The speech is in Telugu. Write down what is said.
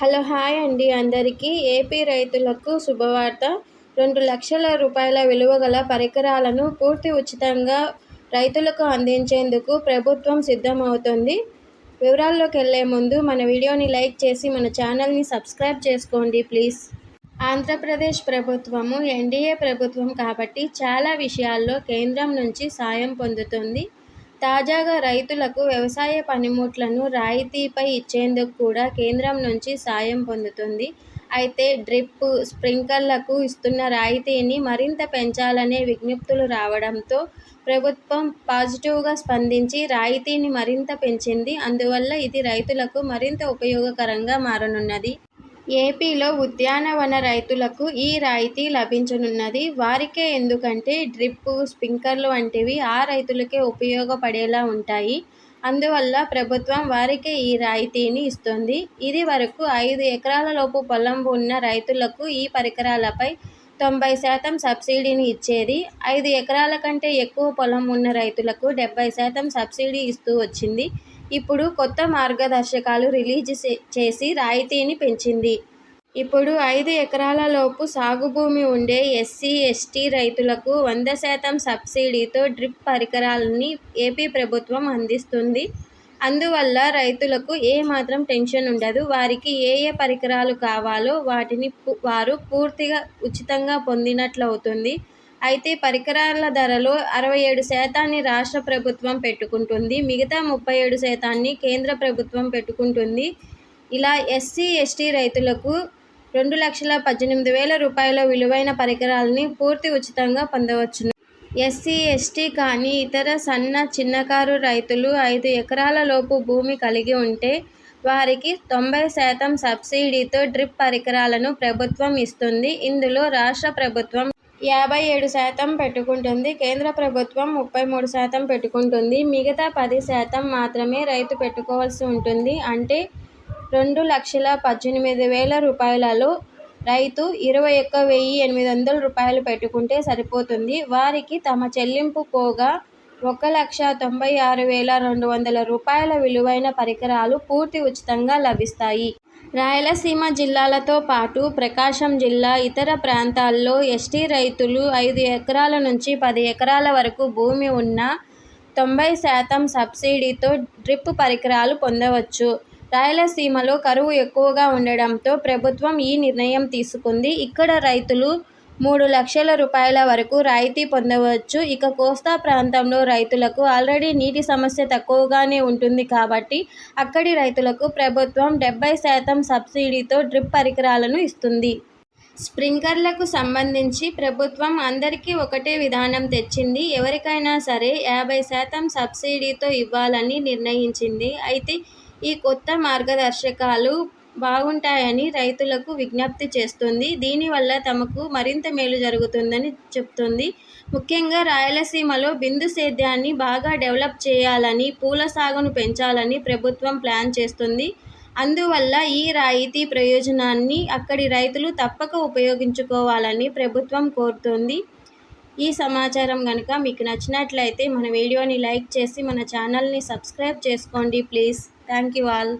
హలో హాయ్ అండి. అందరికీ ఏపీ రైతులకు శుభవార్త. రెండు లక్షల రూపాయల విలువ గల పరికరాలను పూర్తి ఉచితంగా రైతులకు అందించేందుకు ప్రభుత్వం సిద్ధమవుతుంది. వివరాల్లోకి వెళ్ళే ముందు మన వీడియోని లైక్ చేసి మన ఛానల్ని సబ్స్క్రైబ్ చేసుకోండి ప్లీజ్. ఆంధ్రప్రదేశ్ ప్రభుత్వము ఎన్డీఏ ప్రభుత్వం కాబట్టి చాలా విషయాల్లో కేంద్రం నుంచి సాయం పొందుతుంది. తాజాగా రైతులకు వ్యవసాయ పనిముట్లను రాయితీపై ఇచ్చేందుకు కూడా కేంద్రం నుంచి సాయం పొందుతుంది. అయితే డ్రిప్ స్ప్రింక్లర్లకు ఇస్తున్న రాయితీని మరింత పెంచాలనే విజ్ఞప్తులు రావడంతో ప్రభుత్వం పాజిటివ్గా స్పందించి రాయితీని మరింత పెంచింది. అందువల్ల ఇది రైతులకు మరింత ఉపయోగకరంగా మారనున్నది. ఏపీలో ఉద్యానవన రైతులకు ఈ రాయితీ లభించనున్నది. వారికే ఎందుకంటే డ్రిప్ స్ప్రింక్లర్లు వంటివి ఆ రైతులకే ఉపయోగపడేలా ఉంటాయి. అందువల్ల ప్రభుత్వం వారికే ఈ రాయితీని ఇస్తుంది. ఇది వరకు ఐదు ఎకరాల లోపు పొలం ఉన్న రైతులకు ఈ పరికరాలపై తొంభై శాతం సబ్సిడీని ఇచ్చేది. ఐదు ఎకరాల కంటే ఎక్కువ పొలం ఉన్న రైతులకు డెబ్బై శాతం సబ్సిడీ ఇస్తూ వచ్చింది. ఇప్పుడు కొత్త మార్గదర్శకాలు రిలీజ్ చేసి రాయితీని పెంచింది. ఇప్పుడు ఐదు ఎకరాల లోపు సాగు భూమి ఉండే ఎస్సీ ఎస్టీ రైతులకు వంద శాతం సబ్సిడీతో డ్రిప్ పరికరాలని ఏపీ ప్రభుత్వం అందిస్తుంది. అందువల్ల రైతులకు ఏమాత్రం టెన్షన్ ఉండదు. వారికి ఏ ఏ పరికరాలు కావాలో వాటిని వారు పూర్తిగా ఉచితంగా పొందినట్లు అవుతుంది అయితే పరికరాల ధరలో అరవై ఏడు శాతాన్ని రాష్ట్ర ప్రభుత్వం పెట్టుకుంటుంది. మిగతా ముప్పై ఏడు శాతాన్ని కేంద్ర ప్రభుత్వం పెట్టుకుంటుంది. ఇలా ఎస్సీ ఎస్టీ రైతులకు రెండు లక్షల పద్దెనిమిది వేల రూపాయల విలువైన పరికరాలని పూర్తి ఉచితంగా పొందవచ్చును. ఎస్సీ ఎస్టీ కానీ ఇతర సన్న చిన్నకారు రైతులు ఐదు ఎకరాల లోపు భూమి కలిగి ఉంటే వారికి తొంభై శాతం సబ్సిడీతో డ్రిప్ పరికరాలను ప్రభుత్వం ఇస్తుంది. ఇందులో రాష్ట్ర ప్రభుత్వం యాభై ఏడు శాతం పెట్టుకుంటుంది. కేంద్ర ప్రభుత్వం ముప్పై మూడు శాతం పెట్టుకుంటుంది. మిగతా పది శాతం మాత్రమే రైతు పెట్టుకోవాల్సి ఉంటుంది. అంటే రెండు లక్షల పద్దెనిమిది వేల రూపాయలలో రైతు ఇరవై ఒక్క వెయ్యి ఎనిమిది వందల రూపాయలు పెట్టుకుంటే సరిపోతుంది. వారికి తమ చెల్లింపు పోగా ఒక లక్ష తొంభై ఆరు వేల రెండు వందల రూపాయల విలువైన పరికరాలు పూర్తి ఉచితంగా లభిస్తాయి. రాయలసీమ జిల్లాలతో పాటు ప్రకాశం జిల్లా ఇతర ప్రాంతాల్లో ఎస్టీ రైతులు ఐదు ఎకరాల నుంచి పది ఎకరాల వరకు భూమి ఉన్న తొంభై శాతం సబ్సిడీతో డ్రిప్ పరికరాలు పొందవచ్చు. రాయలసీమలో కరువు ఎక్కువగా ఉండడంతో ప్రభుత్వం ఈ నిర్ణయం తీసుకుంది. ఇక్కడ రైతులు మూడు లక్షల రూపాయల వరకు రాయితీ పొందవచ్చు. ఇక కోస్తా ప్రాంతంలో రైతులకు ఆల్రెడీ నీటి సమస్య తక్కువగానే ఉంటుంది కాబట్టి అక్కడి రైతులకు ప్రభుత్వం డెబ్బై శాతం సబ్సిడీతో డ్రిప్ పరికరాలను ఇస్తుంది. స్ప్రింక్లర్లకు సంబంధించి ప్రభుత్వం అందరికీ ఒకటే విధానం తెచ్చింది. ఎవరికైనా సరే యాభై శాతం సబ్సిడీతో ఇవ్వాలని నిర్ణయించింది. అయితే ఈ కొత్త మార్గదర్శకాలు బాగుంటాయని రైతులకు విజ్ఞప్తి చేస్తుంది. దీనివల్ల తమకు మరింత మేలు జరుగుతుందని చెప్తుంది. ముఖ్యంగా రాయలసీమలో బిందు సేద్యాన్ని బాగా డెవలప్ చేయాలని పూల సాగును పెంచాలని ప్రభుత్వం ప్లాన్ చేస్తుంది. అందువల్ల ఈ రాయితీ ప్రయోజనాన్ని అక్కడి రైతులు తప్పక ఉపయోగించుకోవాలని ప్రభుత్వం కోరుతోంది. ఈ సమాచారం కనుక మీకు నచ్చినట్లయితే మన వీడియోని లైక్ చేసి మన ఛానల్ని సబ్స్క్రైబ్ చేసుకోండి ప్లీజ్. Thank you all.